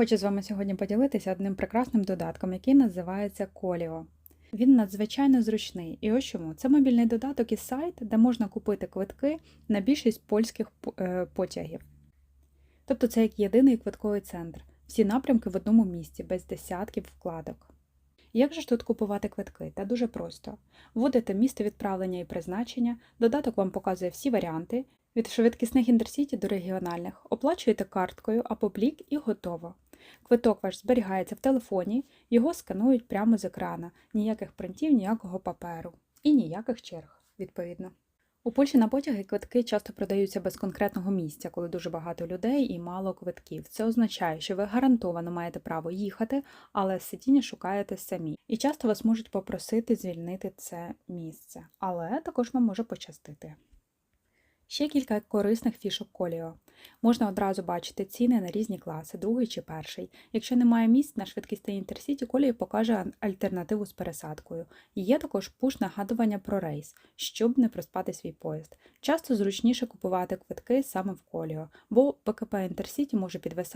Хочу з вами сьогодні поділитися одним прекрасним додатком, який називається Коліо. Він надзвичайно зручний. І ось чому. Це мобільний додаток і сайт, де можна купити квитки на більшість польських е, потягів. Тобто це як єдиний квитковий центр. Всі напрямки в одному місці, без десятків вкладок. Як же ж тут купувати квитки? Та дуже просто. Вводите місце відправлення і призначення, додаток вам показує всі варіанти, від швидкісних інтерсіті до регіональних, оплачуєте карткою або блік і готово. Квиток ваш зберігається в телефоні, його сканують прямо з екрана, ніяких принтів, ніякого паперу і ніяких черг, відповідно. У Польщі на потяги квитки часто продаються без конкретного місця, коли дуже багато людей і мало квитків. Це означає, що ви гарантовано маєте право їхати, але сидіння шукаєте самі. І часто вас можуть попросити звільнити це місце, але також вам може пощастити. Ще кілька корисних фішок коліо. Можна одразу бачити ціни на різні класи, другий чи перший. Якщо немає місць на швидкісний інтерсіті, колії покаже альтернативу з пересадкою. Є також пуш-нагадування про рейс, щоб не проспати свій поїзд. Часто зручніше купувати квитки саме в коліо, бо ПКП інтерсіті може підвисати.